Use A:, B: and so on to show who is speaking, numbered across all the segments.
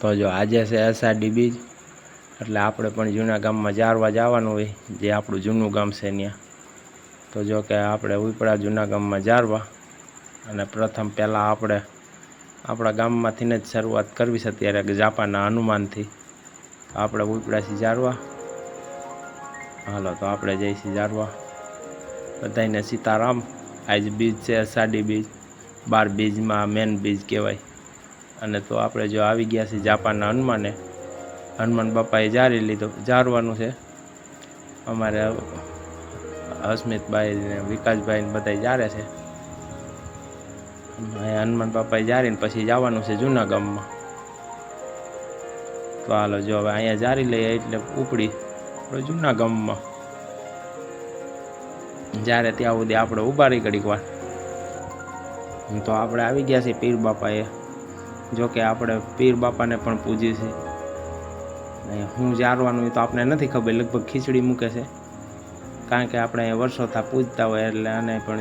A: તો જો આજે છે અષાઢી બીજ એટલે આપણે પણ જૂના ગામમાં જારવા જવાનું હોય, જે આપણું જૂનું ગામ છે ત્યાં. તો જો કે આપણે ઉપડા જૂના ગામમાં જારવા, અને પ્રથમ પહેલાં આપણે આપણા ગામમાંથી જ શરૂઆત કરવી છે જાપાનના જાપાના હનુમાનથી આપણે ઉપડાથી જારવા. હાલો, તો આપણે જઈશું જારવા. બધાને સીતારામ. આજ બીજ છે અષાઢી બીજ બાર બીજમાં મેન બીજ કહેવાય. અને તો આપણે જો આવી ગયા છીએ જાપાનના હનુમાને. હનુમાન બાપાએ જારી લીધો, જારવાનું છે. અમારે અસ્મિતભાઈ ને વિકાસભાઈ ને બધા જારે છે. હનુમાન બાપાએ જારીને પછી જવાનું છે જૂના ગામમાં. તો હાલો જો હવે અહીંયા જારી લઈએ એટલે ઉપડી આપણે જૂના ગામમાં. જ્યારે ત્યાં સુધી આપણે ઊભા રહી ઘડીક વાર. તો આપણે આવી ગયા છીએ પીર બાપાએ. જો કે આપણે પીર બાપાને પણ પૂજીએ છીએ. હું જારવાનું એ તો આપણે નથી ખબર, લગભગ ખીચડી મૂકે છે. કારણ કે આપણે વર્ષોથી પૂજતા હોય એટલે આને પણ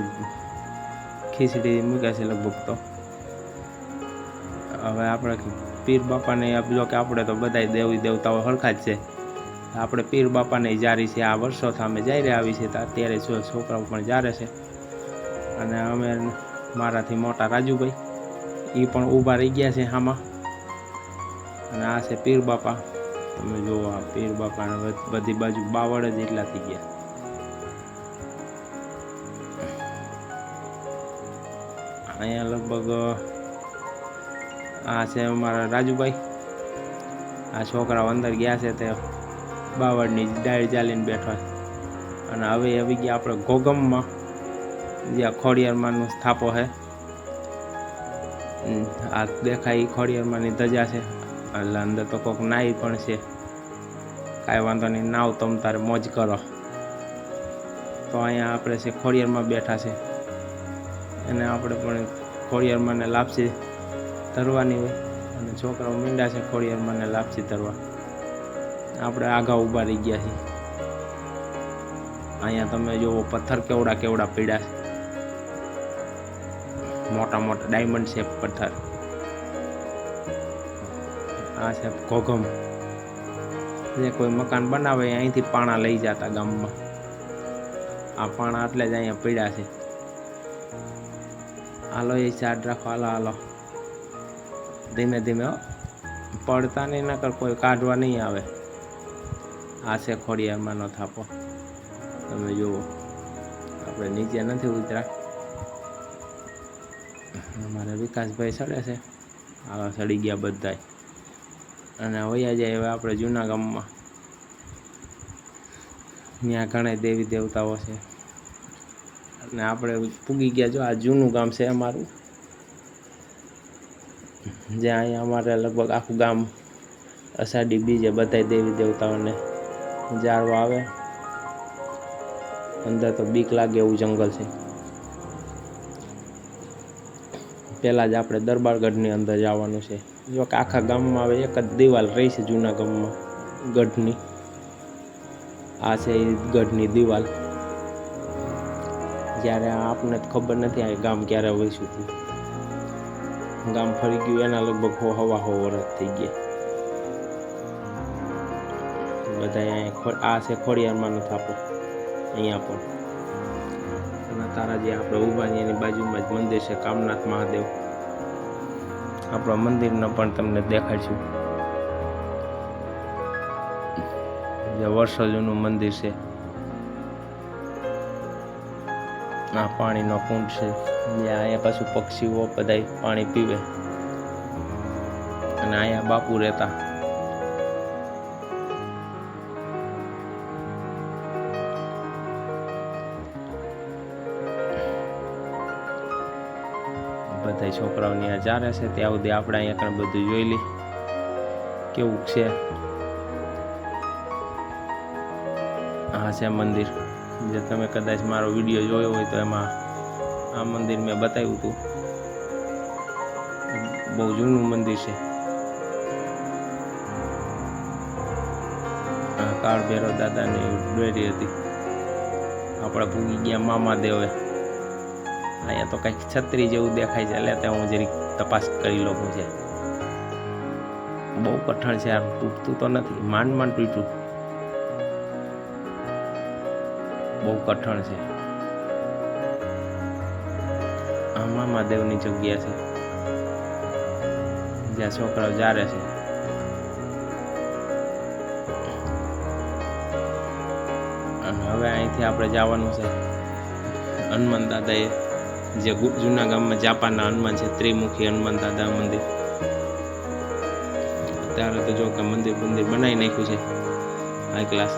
A: ખીચડી મૂકે છે લગભગ તો. હવે આપણે પીર બાપાને જો કે આપણે તો બધા દેવી દેવતાઓ હરખા જ છે. આપણે પીર બાપાને જારી છે, આ વર્ષોથી અમે જઈ રહ્યા આવી છે અત્યારે છોકરાઓ પણ જારે છે. અને અમે મારાથી મોટા રાજુભાઈ. એ પણ ઊભા રહી ગયા છે આમાં અને આ છે પીર બાપા. તમે જુઓ આ પીર બાપાને બધી બાજુ બાવળ જ એટલા થઈ ગયા. અહીંયા લગભગ, આ છે અમારા રાજુભાઈ. આ છોકરાઓ અંદર ગયા છે તે બાવળની ડાળ ચાલીને બેઠા અને હવે આવી ગયા આપણે ઘોગમમાં જ્યાં ખોડિયારમાંનો સ્થાપો છે. આ દેખાય ખોડિયારમાંની ધજા છે. એટલે અંદર તો કોઈક નાઈ પણ છે. કાંઈ વાંધો નહીં, નાવ તમ તારે મોજ કરો. તો અહીંયા આપણે છે ખોડિયારમાં બેઠા છે. એને આપણે પણ ખોડિયારમાંને લાપસી ધરવાની હોય. અને છોકરાઓ મીંડા છે ખોડિયારમાંને લાપસી ધરવા. આપણે આગા ઊભા રહી ગયા છીએ. અહીંયા તમે જુઓ પથ્થર કેવડા કેવડા પીડા છે. મોટા મોટા ડાયમંડ શેપ પથ્થર આ છે ઘોઘમ. જે કોઈ મકાન બનાવે, અહીંથી પાણા લઈ જતા ગામમાં. આ પાણા એટલે જ અહીંયા પીડા છે. હાલો, એ ચાર્જ રાખો. હાલો હાલો. ધીમે ધીમે પડતા નહીં, નકર કોઈ કાઢવા નહીં આવે. આ છે ખોડિયારમાંનો થાપો. તમે જુઓ. આપણે નીચે નથી ઉતરા અમારે વિકાસભાઈ ચડે છે. આવા ચડી ગયા બધાય. અને વયા જાય હવે આપણે જૂના ગામમાં. ત્યાં ઘણા દેવી દેવતાઓ છે. અને આપણે પૂગી ગયા જો, આ જૂનું ગામ છે અમારું. જ્યાં અહીંયા અમારે લગભગ આખું ગામ અષાઢી બીજે બધા દેવી દેવતાઓને જાળવા આવે. અંદર તો બીક લાગે એવું જંગલ છે. પહેલાં જ આપણે દરબારગઢની અંદર જવાનું છે. જો કે આખા ગામમાં હવે એક જ દિવાલ રહી છે જૂના ગામમાં, ગઢની. આ છે એ ગઢની દિવાલ. જ્યારે આપને ખબર નથી આ ગામ ક્યારે વહીશું ગામ ફરી ગયું, એના લગભગ હો, હવા, હો વરસ થઈ ગયા. બધા અહીંયા આ છે ખોડિયારમાંનો થાપો. અહીંયા પણ. અને તારા આપણે ઉભાની એની બાજુમાં જ મંદિર છે, કામનાથ મહાદેવ. આપણા મંદિરનો પણ તમને દેખાડશું જે વર્ષો જૂનું મંદિર છે, આ પાણીનો કુંડ છે જે અહીંયા પાછું પક્ષીઓ બધા પાણી પીવે. અને અહીંયા બાપુ રહેતા. બધા છોકરાઓની આ ચારે છે. ત્યાં સુધી આપણે અહીંયા કણ બધું જોઈ લઈ કેવું છે? આ છે મંદિર. જે તમે કદાચ મારો વીડિયો જોયો હોય તો એમાં આ મંદિર મેં બતાવ્યું હતું. બહુ જૂનું મંદિર છે. કાળ ભૈરવ દાદાની ડેરી હતી. આપણે ભૂગી ગયા મામા દેવે અહીંયા તો કંઈક છત્રી જેવું દેખાય છે, એટલે ત્યાં હું જરીક તપાસ કરી લઉં છે. બહુ કઠણ છે આ, તૂટતું તો નથી, માંડ માંડ તૂટ્યું બહુ કઠણ છે. આમાં મહાદેવની જગ્યા છે. જ્યાં છોકરાઓ જારે છે. અને હવે અહીંથી આપણે જવાનું છે હનુમાન દાદાએ જે જૂના ગામમાં જાપાનના હનુમાન છે, ત્રિમુખી હનુમાન દાદા મંદિર. અત્યારે તો જો કે મંદિર મંદિર બનાવી નાખ્યું છે હાઈ ક્લાસ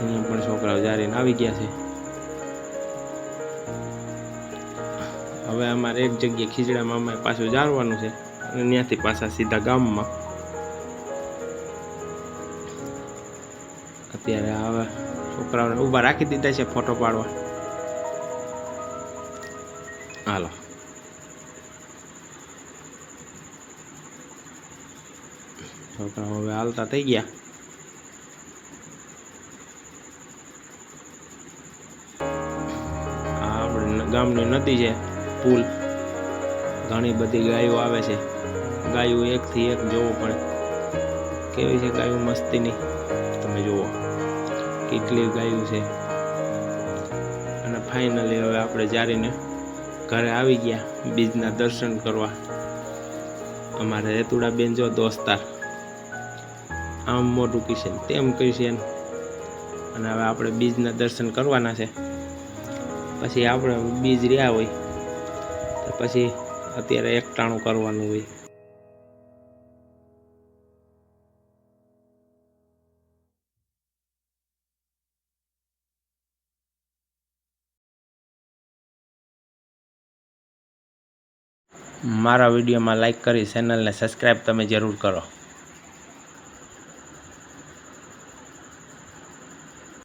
A: અહીંયા પણ છોકરાઓ જારીને આવી ગયા છે. હવે અમારે એક જગ્યાએ ખીચડામાં અમારે પાછું જારવાનું છે, અને ત્યાંથી પાછા સીધા ગામમાં. અત્યારે હવે છોકરાઓને ઊભા રાખી દીધા છે ફોટો પાડવા. હાલો છોકરાઓ હવે હાલતા થઈ ગયા ગામની નદી છે પુલ ઘણી બધી ગાયો આવે છે ગાયો એકથી એક જોવો પડે કેવી છે ગાયો મસ્તીની તમે જુઓ કેટલી ગાયો છે અને ફાઇનલી હવે આપણે જારીને ઘરે આવી ગયા, બીજના દર્શન કરવા. અમારે રેતુડા બેન જો દોસ્તાર. આમ મોટું કિશન તેમ કિશન અને હવે આપણે બીજના દર્શન કરવાના છે. પછી આપણે બીજ રહ્યા હોય, તો પછી અત્યારે એકટાણું કરવાનું હોય. મારા વિડીયોમાં લાઇક કરી ચેનલને સબસ્ક્રાઈબ તમે જરૂર કરો.